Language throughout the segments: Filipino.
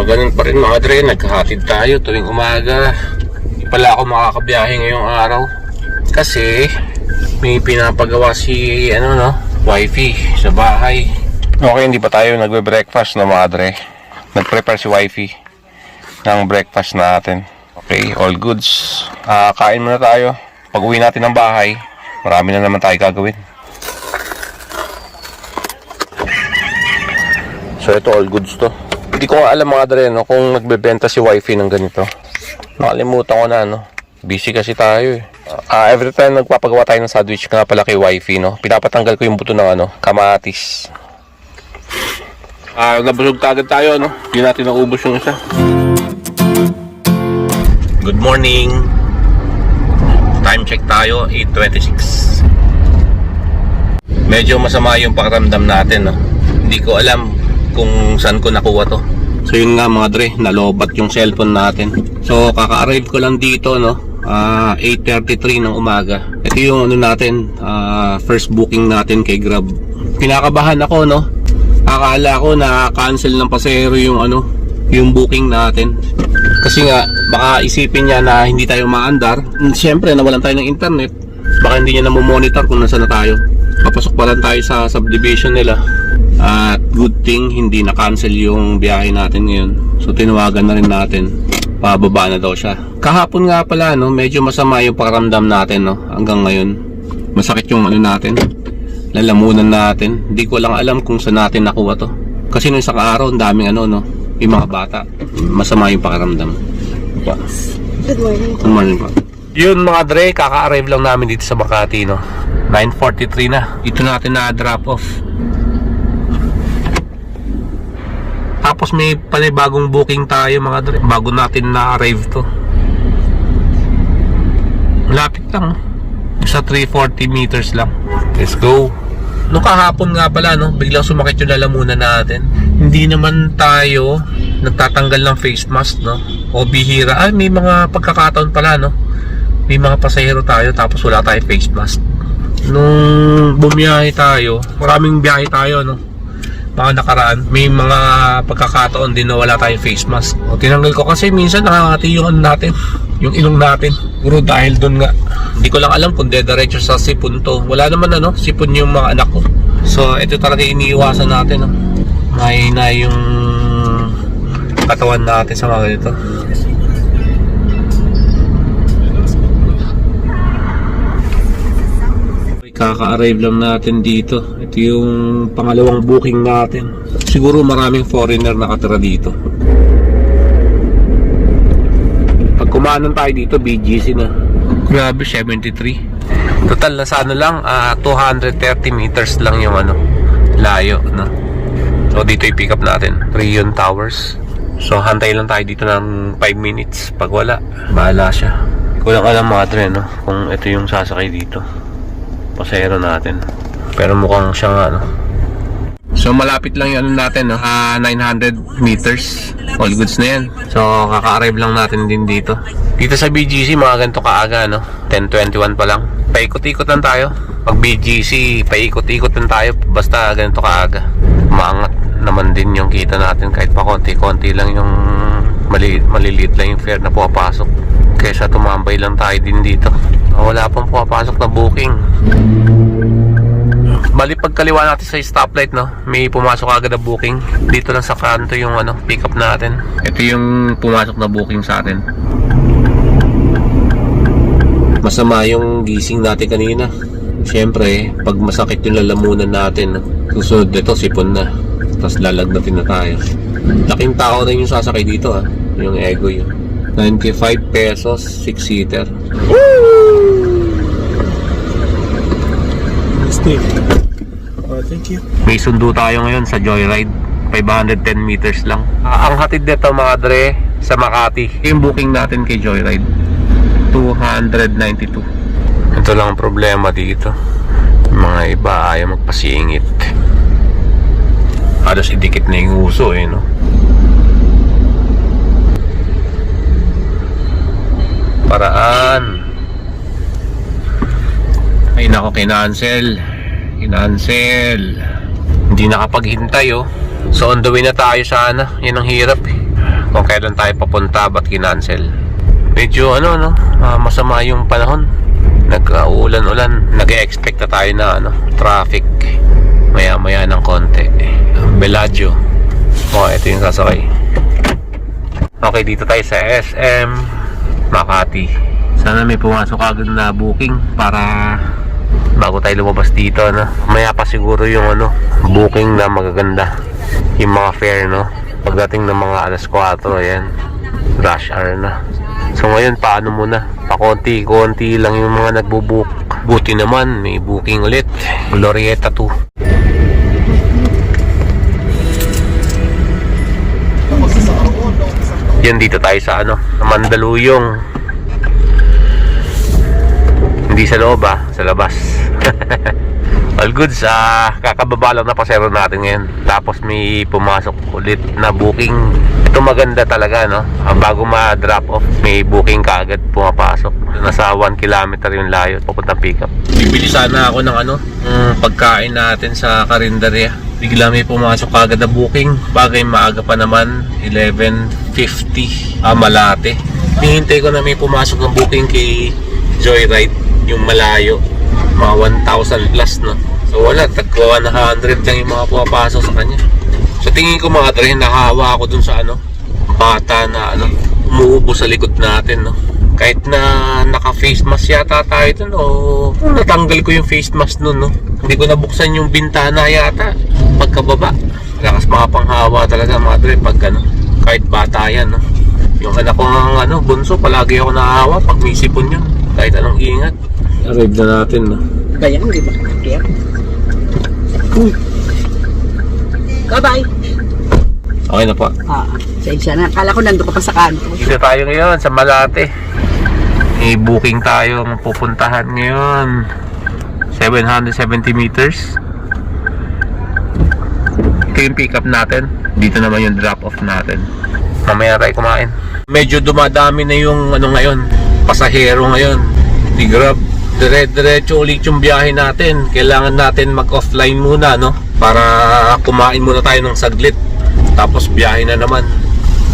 So, ganun pa rin mga dre, naghahatid tayo tuwing umaga. Hindi pala ako makakabiyahe ngayong araw. Kasi, may pinapagawa si, ano no, wifey sa bahay. Okay, hindi pa tayo nagbe-breakfast na mga dre. Nag-prepare si wifey ng breakfast natin. Okay, all goods. Ah, kain muna tayo. Pag uwi natin ng bahay, marami na naman tayo gagawin. So ito all goods to. Hindi ko alam mga dre no, kung nagbebenta si wifey ng ganito. Nakalimutan ko na no. Busy kasi tayo eh. Ah, every time nagpapagawa tayo ng sandwich nga pala kay wifey no, pinapatanggal ko yung buto ng ano, kamatis. Ah, nabusog kagad tayo no. Hindi natin naubos yung isa. Good morning. Time check tayo, 8.26. Medyo masama yung pakiramdam natin, no? Hindi ko alam kung saan ko nakuha to. So yun nga mga dre, nalobat yung cellphone natin. So kaka-arrive ko lang dito, no? Ah, 8.33 ng umaga. Ito yung ano natin, ah, first booking natin kay Grab. Kinakabahan ako, no? Akala ko na cancel ng pasahero yung ano, yung booking natin. Kasi nga, baka isipin niya na hindi tayo maandar. Siyempre, nawalan tayo ng internet. Baka hindi niya na monitor kung nasa na tayo. Papasok pa lang tayo sa subdivision nila. At good thing, hindi na-cancel yung biyahe natin ngayon. So, tinawagan na rin natin. Pababa na daw siya. Kahapon nga pala, no, medyo masama yung pakaramdam natin, no, hanggang ngayon. Masakit yung ano natin. Lalamunan natin. Hindi ko lang alam kung saan natin nakuha to. Kasi nung isang araw, ang daming ano, no, yung mga bata. Masama yung pakaramdam. Pa. Good morning. Good morning po. Yun mga Dre, kaka-arrive lang namin dito sa Makati, no? 9.43 na. Dito natin na drop off. Tapos may panibagong booking tayo mga Dre. Bago natin na-arrive to. Malapit lang. Sa 340 meters lang. Let's go. Nung kahapon nga pala, no, biglang sumakit yung lalamunan natin. Hindi naman tayo nagtatanggal ng face mask, no? O bihira. Ay, may mga pagkakataon pala, no? May mga pasahero tayo tapos wala tayong face mask. Nung bumiyahe tayo, maraming biyahe tayo, no? Mga nakaraan, may mga pagkakataon din na wala tayong face mask. O, tinanggal ko kasi minsan nakakati natin, yung ilong natin. Puro dahil doon nga. Hindi ko lang alam kung dediretso sa sipon to. Wala naman ano, sipon yung mga anak ko. So, ito talaga iniiwasan natin. No? Mahina yung katawan natin sa mga ganito. Kaka-arrive lang natin dito. Ito yung pangalawang booking natin. Siguro maraming foreigner nakatira dito. Pag kumanan tayo dito, BGC na. Grabe, 73. Total na sa ano lang, ah, 230 meters lang yung ano, layo, no? So dito i-pick up natin, Rion Towers. So hantay lang tayo dito ng 5 minutes. Pag wala, bahala siya. Hindi ko lang alam mga dre, no? Kung ito yung sasakay dito. Pasahero natin. Pero mukhang siya nga, no? So malapit lang yung ano natin, no? Ah, 900 meters. All goods na yan. So kaka-arrive lang natin din dito. Dito sa BGC, mga ganito kaaga, no? 10.21 pa lang. Paikot-ikot lang tayo. Pag BGC, paikot-ikot lang tayo. Basta ganito kaaga. Maangat naman din yung kita natin kahit pa konti-konti lang yung mali maliliit lang yung fare na pumapasok. Kesa tumambay lang tayo din dito. Wala pang pumapasok na booking. Bali pagkaliwa natin sa stoplight no, may pumasok agad na booking. Dito lang sa kanto yung ano, pick up natin. Ito yung pumasok na booking sa atin. Masama yung gising natin kanina. Siyempre, pag masakit yung lalamunan natin, susunod dito sipon na. Tapos lalagnatin na tayo. Laking tao na yung sasakay dito ha. Yung ego yun. 95 pesos, 6 seater. Steve. Oh, thank you. May sundo tayo ngayon sa Joyride. 510 meters lang. Ah, ang hatid nito mga dre sa Makati. Yung booking natin kay Joyride. 292. Ito lang ang problema dito. Mga iba ayaw magpasingit. Halos idikit na yung uso eh, no? Paraan. Ay nako, kinancel. Kinancel. Hindi nakapaghintay oh. So on the way na tayo sana. Yan ang hirap eh. Kung kailan tayo papunta, ba't kinancel? Medyo ano no, ah, masama yung panahon. Nag-uulan-ulan. Nag-expect na tayo na ano, traffic. Maya-maya ng konti. Bellagio. Oh, ito yung sasakay. Okay, dito tayo sa SM Makati. Sana may pumasok agad na booking para bago tayo lumabas dito, no? Maya pa siguro yung ano, booking na magaganda. Yung mga fare, no? Pagdating ng mga alas 4, ayan. Rush hour na. So ngayon, paano muna? Pakonti-konti lang yung mga nagbubook. Buti naman, may booking ulit. Glorieta 2. Yan dito tayo sa ano, Mandaluyong. Hindi sa loob ah, sa labas. All goods, ah, kakababa lang na pasero natin ngayon. Tapos may pumasok ulit na booking. Ito maganda talaga, no? Ah, bago ma-drop off, may booking kaagad pumapasok. Nasa 1 kilometer yung layo, papuntang pickup. Bibili sana ako ng ano, mm, pagkain natin sa karinderya. Bigla may pumasok kaagad na booking. Bagay maaga pa naman, 11.50. Ah, Malate. Hihintay ko na may pumasok ng booking kay Joyride, yung malayo. Mga 1,000 plus, no? So wala, tagwa 100 lang yung mga pumapasok sa kanya. So tingin ko mga dre, nahawa ako dun sa ano, bata na ano, umuubo sa likod natin, no? Kahit na naka-face mask yata tayo dun, o natanggal ko yung face mask nun, no? Hindi ko nabuksan yung bintana yata, pagkababa. Lakas mga panghawa talaga mga dre, pag ano, kahit bata yan, no? Yung anak ko ang ano, bunso, palagi ako nahawa pag may sipon yun. Kahit anong ingat. Arrive na natin, no? Kaya hindi ba kakakya? Uy! Bye-bye! Okay na po. Ah, sensya na. Kala ko nandun ka pa sa kanto. Dito tayo ngayon sa Malate. May booking tayong pupuntahan ngayon. 770 meters. Ito yung pick up natin. Dito naman yung drop off natin. Mamaya tayo kumain. Medyo dumadami na yung ano ngayon, pasahero ngayon. Di grab. Dire-diretso ulit yung biyahe natin. Kailangan natin mag-offline muna, no? Para kumain muna tayo ng saglit. Tapos biyahe na naman.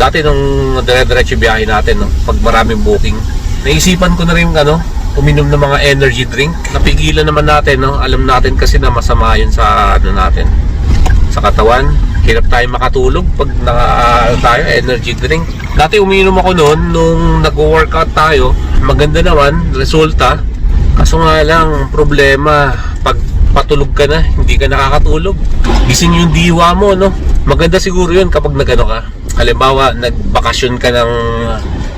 Dati nung dire-diretso biyahe natin, no? Pag maraming booking. Naisipan ko na rin, ano, uminom ng mga energy drink. Napigilan naman natin, no? Alam natin kasi na masama yun sa, ano natin, sa katawan. Hirap tayo makatulog pag naka, tayo, energy drink. Dati uminom ako noon nung nag-workout tayo. Maganda naman, resulta. Kaso nga lang, problema, pag patulog ka na, hindi ka nakakatulog. Gising yung diwa mo, no? Maganda siguro yun kapag nagano ka. Halimbawa, nagbakasyon ka ng,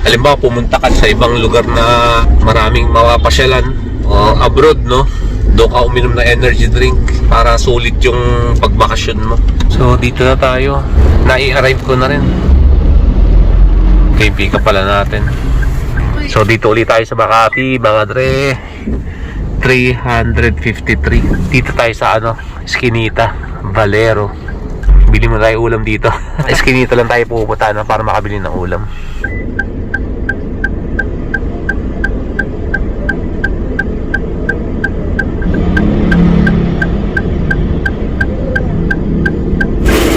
halimbawa, pumunta ka sa ibang lugar na maraming mapapasyalan o abroad, no? Doon ka uminom na energy drink para sulit yung pagbakasyon mo. So, dito na tayo. Nai-arrive ko na rin. Up pala natin. So dito ulit tayo sa Makati, mga dre. 353. Dito tayo sa ano, Eskinita, Valero. Bili mo tayo ulam dito. Eskinita lang tayo pupunta no, para makabili ng ulam.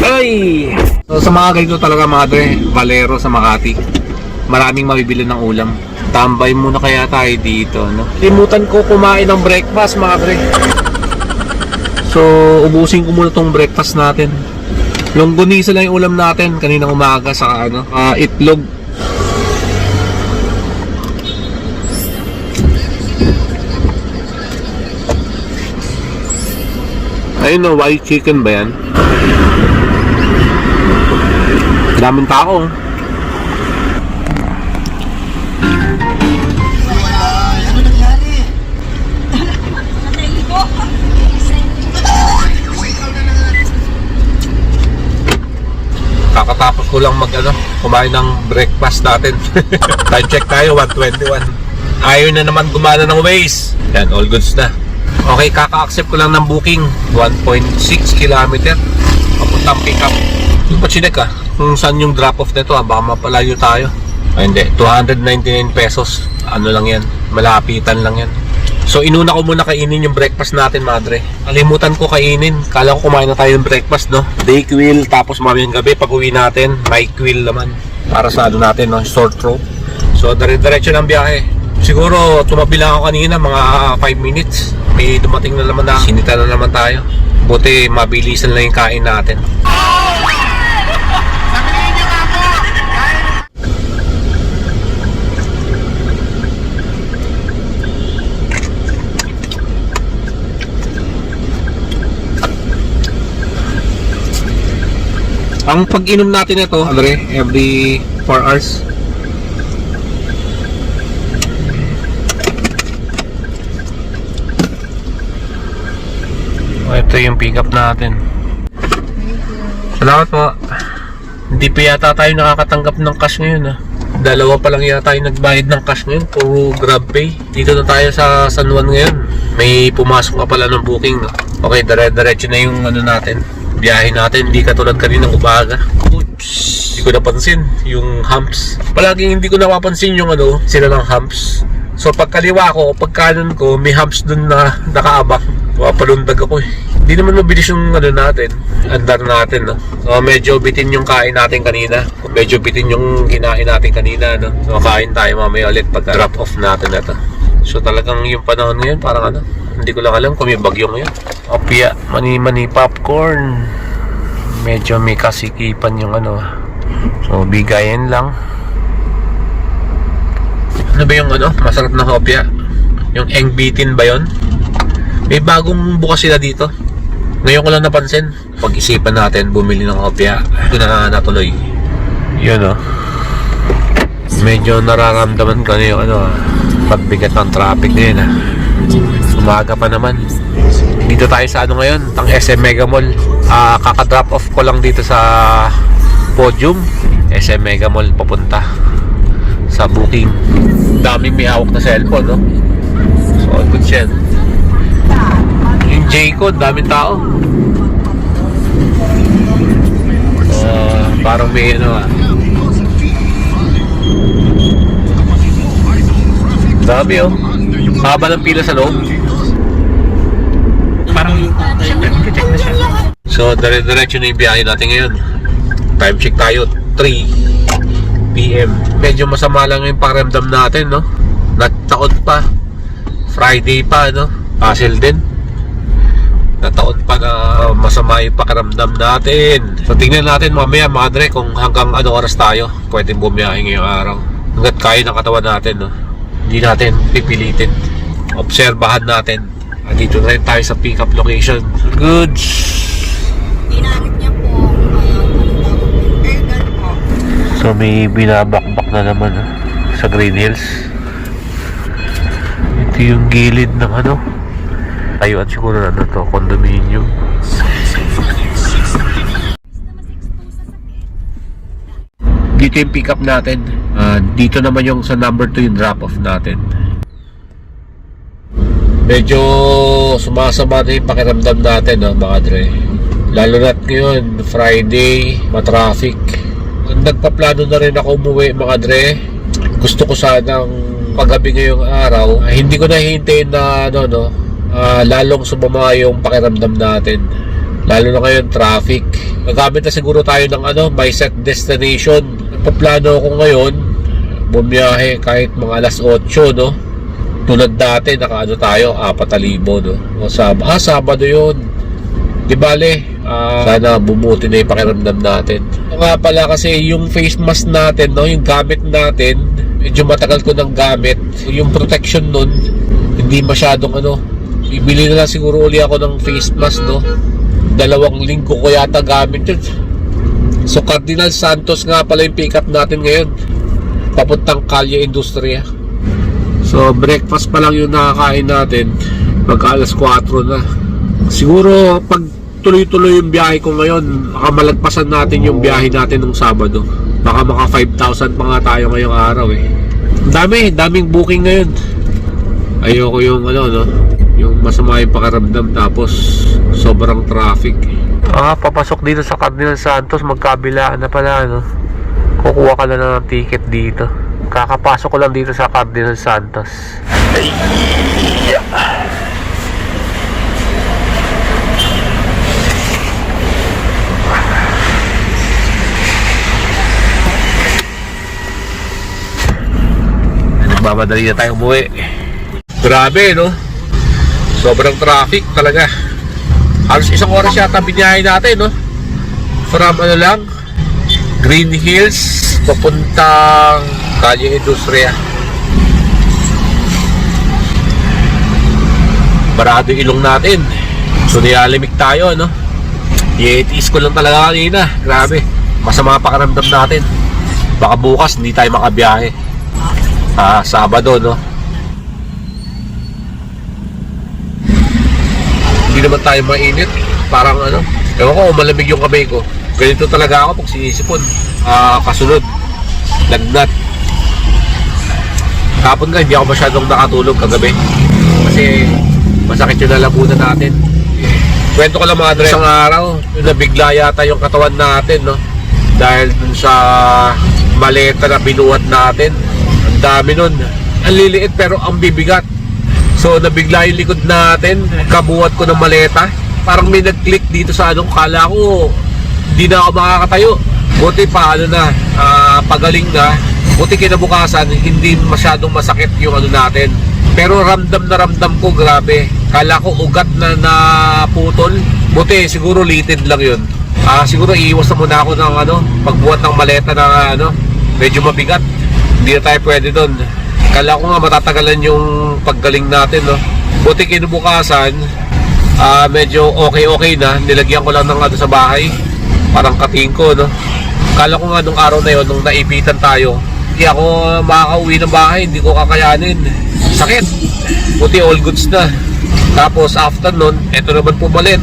Ay! So, sa mga ganito talaga mga dre, Valero sa Makati. Maraming mabibili ng ulam. Tambay muna kaya tayo dito, no? Limutan ko kumain ng breakfast mga dre. So, ubusin ko muna tong breakfast natin. Longganisa lang yung ulam natin kaninang umaga sa ano, ah, itlog. Ayun no, white chicken ba yan? Daming tao. Kakatapos ko lang mag ano, kumain ng breakfast natin. Time check tayo, 121. Ayaw na naman gumana ng Waze. Yan, all goods na. Okay, kaka-accept ko lang ng booking. 1.6 kilometer. Papuntang pick up. Yung pa chinek ah, kung saan yung drop off nito ah, baka mapalayo tayo. Ay hindi, 299 pesos. Ano lang yan, malapitan lang yan. So inuna ko muna kainin yung breakfast natin, madre. Kalimutan ko kainin. Kala ko kumain na tayo ng breakfast, no? Dayquil, tapos mamayang gabi pag uwi natin, Nyquil naman. Para sa ano natin, no? Sore throat. So dire-diretso ng biyahe. Siguro tumabi lang ako kanina, mga 5 minutes. May dumating na naman na. Sinita na naman tayo. Buti mabilisan lang yung kain natin. Ang pag-inom natin ito, Andre, every 4 hours. Oh, ito yung pick up natin. Salamat po. Hindi pa yata tayo nakakatanggap ng cash ngayon ah. Dalawa pa lang yata tayo nagbayad ng cash ngayon. Puro grab pay. Dito na tayo sa San Juan ngayon. May pumasok ka pala ng booking. No? Okay, dire-diretso na yung ano natin. Biyahe natin. Hindi katulad kaninang umaga. Oops. Hindi ko napansin yung humps. Palaging hindi ko napapansin yung ano, sila ng humps. So pag kaliwa ko, pag kanan ko, may humps dun na nakaabak. Papalundag ako eh. Hindi naman mabilis yung ano natin, andar natin no. So medyo bitin yung kain natin kanina. Medyo bitin yung kinain natin kanina no. So kain tayo mamaya ulit pag drop off natin na to. So talagang yung panahon ngayon parang ano, hindi ko lang alam kung may bagyo ngayon. Opia, mani-mani popcorn. Medyo may kasikipan yung ano. So bigayin lang. Ano ba yung ano? Masarap na hopya? Yung Eng Bitin ba yon? May bagong bukas sila dito. Ngayon ko lang napansin. Pag-isipan natin, bumili ng hopya. Ito na natuloy. Yun oh. Medyo nararamdaman ko na yung ano ah, pagbigat ng traffic ngayon ah. Umaga pa naman. Dito tayo sa ano ngayon, tang SM Mega Mall. Ah, kaka-drop off ko lang dito sa podium. SM Mega Mall papunta sa booking. Daming may hawak na cellphone, no? So, good siya. Yung J-code, daming tao. Uh, parang may ano ah. Dami oh. Haba ng pila sa loob. Parang, siyempre, check na siya. So, dire-diretso na yung biyahe natin ngayon. Time check tayo, 3 p.m. Medyo masama lang yung pakiramdam natin, no? Nataon pa. Friday pa, no? Hassle din. Nataon pa na masama yung pakiramdam natin. So, tingnan natin mamaya, mga dre, kung hanggang ano oras tayo pwede bumiyahe ngayong araw. Hanggat kaya ng katawan natin, no? Hindi natin pipilitin. Obserbahan natin. Dito na rin tayo sa pick-up location. Goods! Ginamit niya po, uh, Ergan po. So may binabakbak na naman ah, sa Green Hills. Ito yung gilid ng ano. Tayuan siguro na ano to, condominium. Dito yung pick up natin. Ah, dito naman yung sa number 2 yung drop off natin. Medyo sumasama na yung pakiramdam natin, no, mga dre. Lalo na't ngayon, Friday, matraffic. Nagpaplano na rin ako umuwi, mga dre. Gusto ko sanang paggabi ngayong araw, hindi ko na hihintayin na, ano, no, ah, lalong sumama yung pakiramdam natin. Lalo na ngayon, traffic. Gagamit na siguro tayo ng ano, my set destination. Nagpaplano ako ngayon, bumiyahe kahit mga alas 8, no? Tulad dati nakaano tayo 4,000 no? O sab ah Sabado yun. Di bale ah, sana bumuti na yung pakiramdam natin. O nga pala kasi yung face mask natin no? Yung gamit natin medyo matagal ko ng gamit. Yung protection nun hindi masyadong ano bibili na lang siguro uli ako ng face mask no? Dalawang linggo ko yata gamit yun. So Cardinal Santos nga pala yung pick up natin ngayon. Papuntang Kalye Industria So breakfast pa lang yung nakakain natin. Pagka alas 4 na. Siguro pag tuloy-tuloy yung biyahe ko ngayon Baka malagpasan natin yung biyahe natin nung Sabado. Baka maka 5,000 pa nga tayo ngayong araw eh. Dami, daming booking ngayon. Ayoko yung ano no? Yung masama yung pakaramdam tapos sobrang traffic. Ah, papasok dito sa Cardinal Santos Magkabilaan na pala no? Kukuha ka na ng ticket dito Kakapasok ko lang dito sa Cardinal Santos. Nagmamadali na tayo umuwi. Grabe, no? Sobrang traffic talaga. Halos isang oras yata biniyahe natin, no? From ano lang, Green Hills, papuntang Calle Industria. Barado ilong natin. So nilalimik tayo, no? Yetis ko lang talaga kanina. Grabe. Masama pakaramdam natin. Baka bukas hindi tayo makabiyahe. Ah, Sabado, no? Hindi naman tayo mainit. Parang ano, ewan ko, malamig yung kamay ko. Ganito talaga ako pag sinisipon. Ah, kasunod. Lagnat. Kapon nga, hindi ako masyadong nakatulog kagabi. Kasi masakit yung lalabunan natin. Kwento ko lang mga dre, isang araw, nabigla yata yung katawan natin, no? Dahil dun sa maleta na binuhat natin. Ang dami nun. Ang liliit pero ang bibigat. So nabigla yung likod natin, kabuhat ko ng maleta. Parang may nag-click dito sa anong kala ko, hindi na ako makakatayo. Buti pa ano na, ah, pagaling na. Buti kinabukasan, hindi masyadong masakit yung ano natin. Pero ramdam na ramdam ko, grabe. Kala ko ugat na naputol. Buti, siguro litid lang yun. Ah, siguro iiwas na muna ako ng ano, pagbuhat ng maleta na ano, medyo mabigat. Hindi na tayo pwede doon. Kala ko nga matatagalan yung paggaling natin, no. Buti kinubukasan, ah medyo okay-okay na. Nilagyan ko lang ng ano sa bahay. Parang kating ko, no. Kala ko nga nung araw na yon nung naipitan tayo, hindi ako makakauwi ng bahay, hindi ko kakayanin. Sakit. Buti all goods na. Tapos after nun, eto naman pumalit.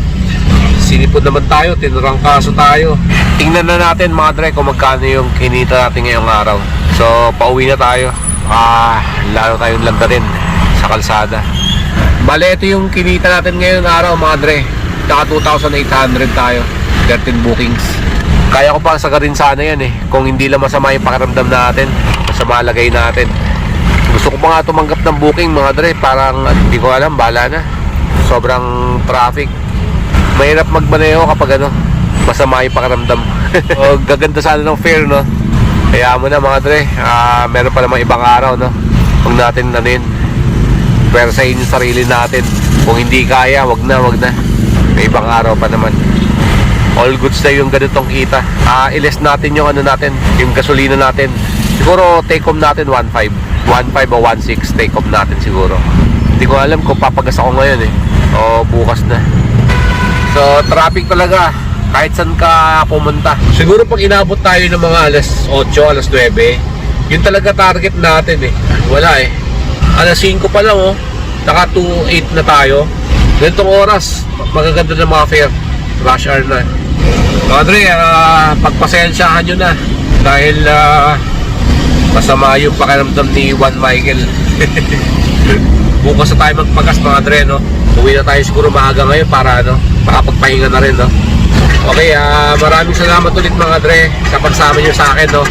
Sinipod naman tayo, tinurang kaso tayo. Tingnan na natin mga dre kung magkano yung kinita natin ngayong araw. So, pauwi na tayo. Ah, lalo tayong landa rin sa kalsada. Bale, ito yung kinita natin ngayong araw mga dre. Naka 2,800 tayo. 13 bookings. Kaya ko pang sagarin sana yan eh. Kung hindi lang masama yung pakiramdam natin. Masama lagay natin. Gusto ko pa nga tumanggap ng booking mga dre. Parang hindi ko alam, bala na. Sobrang traffic. Mahirap magmaneho kapag ano, masama yung pakiramdam. o, gaganda sana ng fare, no? Kaya mo na mga dre, ah, meron pa namang ibang araw, no? Huwag natin ano yun. Pero sa inyo sarili natin. Kung hindi kaya, wag na, wag na. May ibang araw pa naman. All goods na yung ganitong kita. Ah, iles natin yung ano natin, yung gasolina natin. Siguro take home natin 1.5. 1.5 o 1.6 take home natin siguro. Hindi ko alam kung papagas ako ngayon eh. O bukas na. So, traffic talaga. Kahit saan ka pumunta. Siguro pag inabot tayo ng mga alas 8, alas 9, yun talaga target natin eh. Wala eh. Alas 5 pa lang oh. Naka 2.8 na tayo. Ganitong oras, magaganda ng mga fare. Rush hour na. Andre, uh, pagpasensyahan nyo na. Dahil ah, masama yung pakiramdam ni Juan Michael. Bukas na tayo magpagas mga Dre, no? Uwi na tayo siguro maaga ngayon para ano, makapagpahinga na rin, no? Okay, ah maraming salamat ulit mga Dre sa pagsama nyo sa akin, no?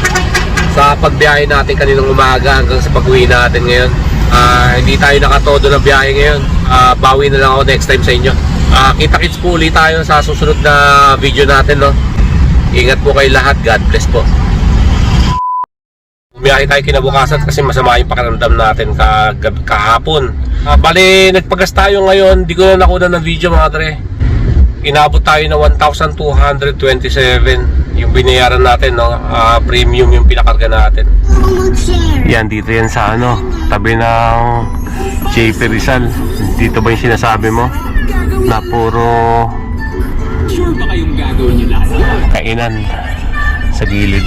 Sa pagbiyahe natin kaninang umaga hanggang sa pag-uwi natin ngayon. Ah, hindi tayo nakatodo ng biyahe ngayon. Ah, bawi na lang ako next time sa inyo. Ah, kita-kits po ulit tayo sa susunod na video natin, no? Ingat po kayo lahat. God bless po. Bumiyahe tayo kinabukasan kasi masama yung pakiramdam natin ka, kahapon. Ah, bali, nagpagas tayo ngayon. Di ko na nakuha ng video mga tre. Inabot tayo na 1,227 yung binayaran natin, no? Ah, premium yung pinakarga natin. Yan, dito yan sa ano, tabi ng JP Rizal. Dito ba yung sinasabi mo? Na puro Sure ba kayong gagawin niyo lahat? kainan sa gilid.